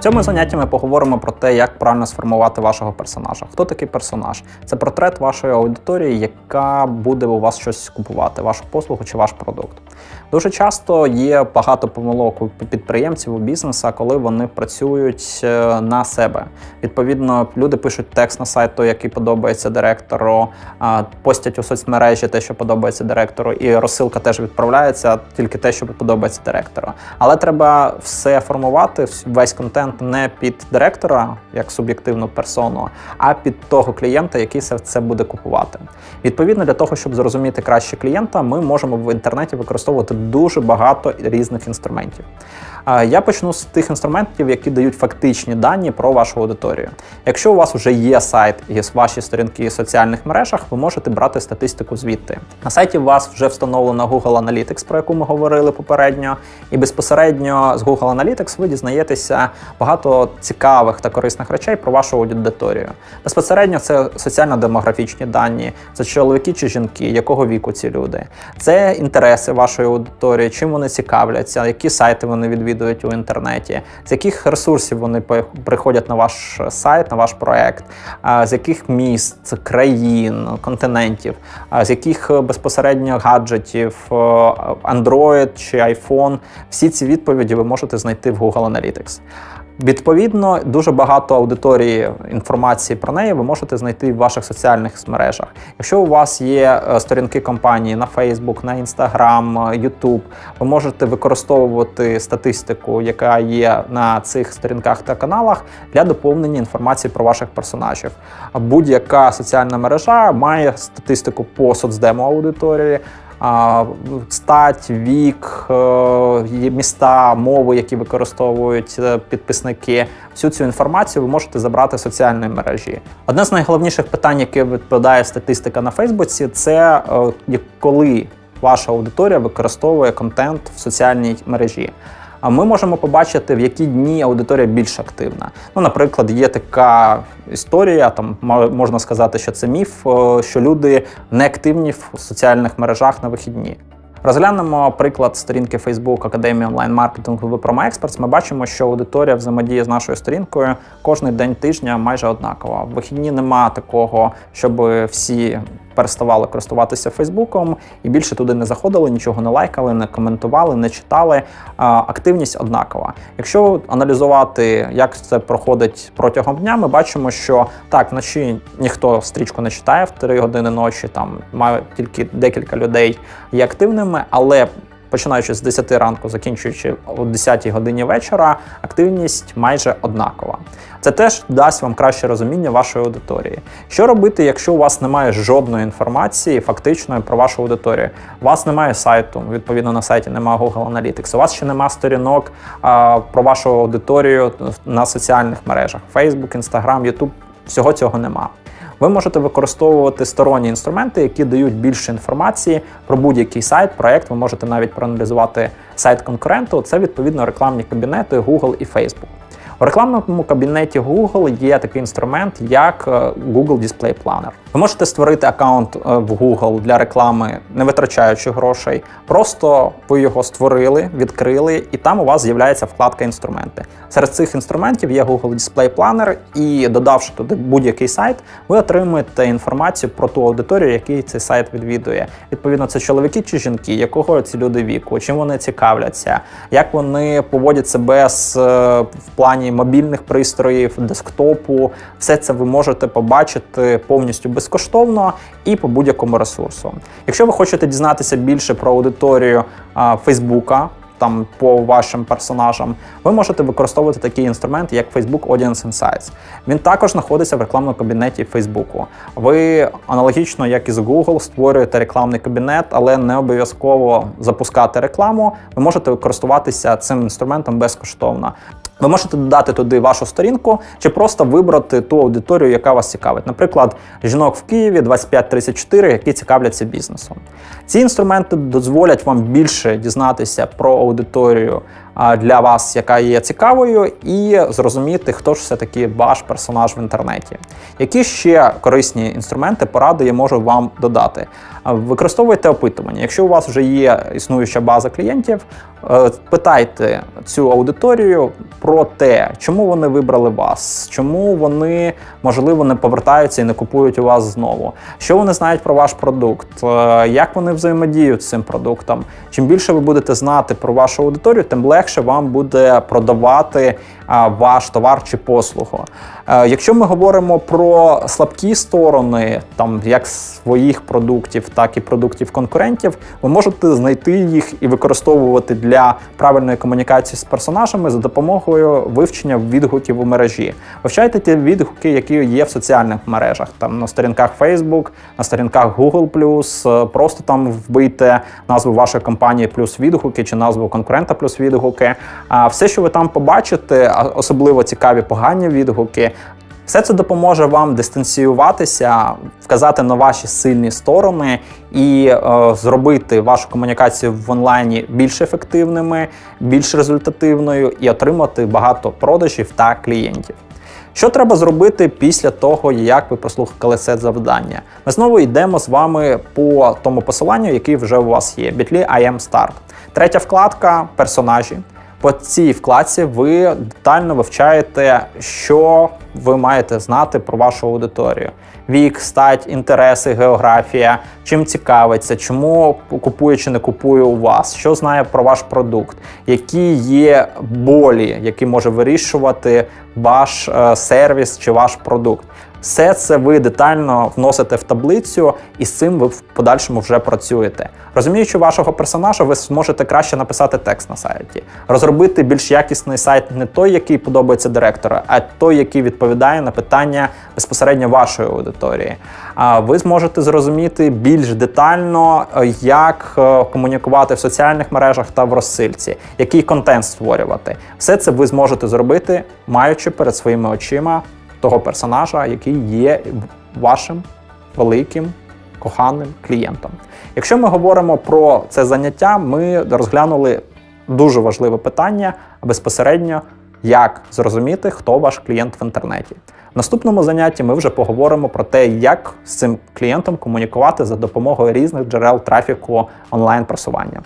Цьому занятті ми поговоримо про те, як правильно сформувати вашого персонажа. Хто такий персонаж? Це портрет вашої аудиторії, яка буде у вас щось купувати, вашу послугу чи ваш продукт. Дуже часто є багато помилок у підприємців у бізнеса, коли вони працюють е, на себе. Відповідно, люди пишуть текст на сайт, той, який подобається директору, постять у соцмережі те, що подобається директору, і розсилка теж відправляється тільки те, що подобається директору. Але треба все формувати, весь контент не під директора як суб'єктивну персону, а під того клієнта, який це- це буде купувати. Відповідно, для того, щоб зрозуміти краще клієнта, ми можемо в інтернеті використовувати дуже багато різних інструментів. Я почну з тих інструментів, які дають фактичні дані про вашу аудиторію. Якщо у вас вже є сайт і ваші сторінки в соціальних мережах, ви можете брати статистику звідти. На сайті у вас вже встановлено Google Analytics, про яку ми говорили попередньо, і безпосередньо з Google Analytics ви дізнаєтеся багато цікавих та корисних речей про вашу аудиторію. Безпосередньо це соціально-демографічні дані, це чоловіки чи жінки, якого віку ці люди, це інтереси вашої аудиторії, чим вони цікавляться, які сайти вони відвідують у інтернеті, з яких ресурсів вони приходять на ваш сайт, на ваш проект, з яких міст, країн, континентів, з яких е, безпосередньо гаджетів, е, Android чи iPhone. Всі ці відповіді ви можете знайти в Google Analytics. Відповідно, дуже багато аудиторії інформації про неї ви можете знайти в ваших соціальних мережах. Якщо у вас є е, сторінки компанії на Facebook, на Instagram, е, YouTube, ви можете використовувати статистику, яка є на цих сторінках та каналах для доповнення інформації про ваших персонажів. Будь-яка соціальна мережа має статистику по соцдемо аудиторії. Стать, вік, е, міста, мови, які використовують е, підписники. Всю цю інформацію ви можете забрати з соціальної мережі. Одне з найголовніших питань, яке відповідає статистика на Фейсбуці, це е, коли ваша аудиторія використовує контент в соціальній мережі. Ми можемо побачити, в які дні аудиторія більш активна. Ну, наприклад, є така історія, там можна сказати, що це міф, що люди не активні в соціальних мережах на вихідні. Розглянемо приклад сторінки Facebook Академії онлайн-маркетингу Випрома Експертс. Ми бачимо, що аудиторія взаємодіє з нашою сторінкою кожний день тижня майже однакова. В вихідні нема такого, щоб всі переставали користуватися Фейсбуком і більше туди не заходили, нічого не лайкали, не коментували, не читали. Активність однакова. Якщо аналізувати, як це проходить протягом дня, ми бачимо, що так, вночі ніхто стрічку не читає в 3 години ночі, там має тільки декілька людей є активними, але починаючи з 10 ранку, закінчуючи о 10 годині вечора, активність майже однакова. Це теж дасть вам краще розуміння вашої аудиторії. Що робити, якщо у вас немає жодної інформації фактичної про вашу аудиторію? У вас немає сайту, відповідно на сайті немає Google Analytics, у вас ще немає сторінок а, про вашу аудиторію на соціальних мережах: Facebook, Instagram, YouTube. Всього цього нема. Ви можете використовувати сторонні інструменти, які дають більше інформації про будь-який сайт, проект. Ви можете навіть проаналізувати сайт конкуренту. Це відповідно рекламні кабінети Google і Facebook. У рекламному кабінеті Google є такий інструмент, як е, Google Display Planner. Ви можете створити аккаунт е, в Google для реклами, не витрачаючи грошей. Просто ви його створили, відкрили, і там у вас з'являється вкладка інструменти. Серед цих інструментів є Google Display Planner, і додавши туди будь-який сайт, ви отримуєте інформацію про ту аудиторію, який цей сайт відвідує. Відповідно, це чоловіки чи жінки, якого ці люди віку, чим вони цікавляться, як вони поводять себе з е, в плані мобільних пристроїв, десктопу. Все це ви можете побачити повністю безкоштовно і по будь-якому ресурсу. Якщо ви хочете дізнатися більше про аудиторію Фейсбука. Там по вашим персонажам, ви можете використовувати такий інструмент, як Facebook Audience Insights. Він також знаходиться в рекламному кабінеті Фейсбуку. Ви аналогічно, як і з Google, створюєте рекламний кабінет, але не обов'язково запускати рекламу. Ви можете користуватися цим інструментом безкоштовно. Ви можете додати туди вашу сторінку чи просто вибрати ту аудиторію, яка вас цікавить. Наприклад, жінок в Києві 25-34, які цікавляться бізнесом. Ці інструменти дозволять вам більше дізнатися про аудиторію для вас, яка є цікавою, і зрозуміти, хто ж все-таки ваш персонаж в інтернеті. Які ще корисні інструменти, поради я можу вам додати? Використовуйте опитування. Якщо у вас вже є існуюча база клієнтів, е, питайте цю аудиторію про те, чому вони вибрали вас, чому вони можливо не повертаються і не купують у вас знову, що вони знають про ваш продукт, е, як вони взаємодіють з цим продуктом. Чим більше ви будете знати про вашу аудиторію, тим легше вам буде продавати ваш товар чи послугу. Е, Якщо ми говоримо про слабкі сторони, там як своїх продуктів, так і продуктів конкурентів, ви можете знайти їх і використовувати для правильної комунікації з персонажами за допомогою вивчення відгуків у мережі. Вивчайте ті відгуки, які є в соціальних мережах, там на сторінках Facebook, на сторінках Google+, е, просто там вбийте назву вашої компанії плюс відгуки чи назву конкурента плюс відгуки. А все, що ви там побачите, особливо цікаві погані відгуки. Все це допоможе вам дистанціюватися, вказати на ваші сильні сторони і е, зробити вашу комунікацію в онлайні більш ефективними, більш результативною і отримати багато продажів та клієнтів. Що треба зробити після того, як ви прослухали це завдання? Ми знову йдемо з вами по тому посиланню, який вже у вас є. Bitly I am Start. Третя вкладка персонажі. По цій вкладці ви детально вивчаєте, що ви маєте знати про вашу аудиторію: вік, стать, інтереси, географія, чим цікавиться, чому купує чи не купує у вас, що знає про ваш продукт, які є болі, які може вирішувати ваш е, сервіс чи ваш продукт. Все це ви детально вносите в таблицю, і з цим ви в подальшому вже працюєте. Розуміючи вашого персонажа, ви зможете краще написати текст на сайті, розробити більш якісний сайт не той, який подобається директору, а той, який відповідає на питання безпосередньо вашої аудиторії. А ви зможете зрозуміти більш детально, е, як е, комунікувати в соціальних мережах та в розсильці, який контент створювати. Все це ви зможете зробити, маючи перед своїми очима того персонажа, який є вашим великим коханим клієнтом. Якщо ми говоримо про це заняття, ми розглянули дуже важливе питання безпосередньо, як зрозуміти, хто ваш клієнт в інтернеті. В наступному занятті ми вже поговоримо про те, як з цим клієнтом комунікувати за допомогою різних джерел трафіку онлайн просування.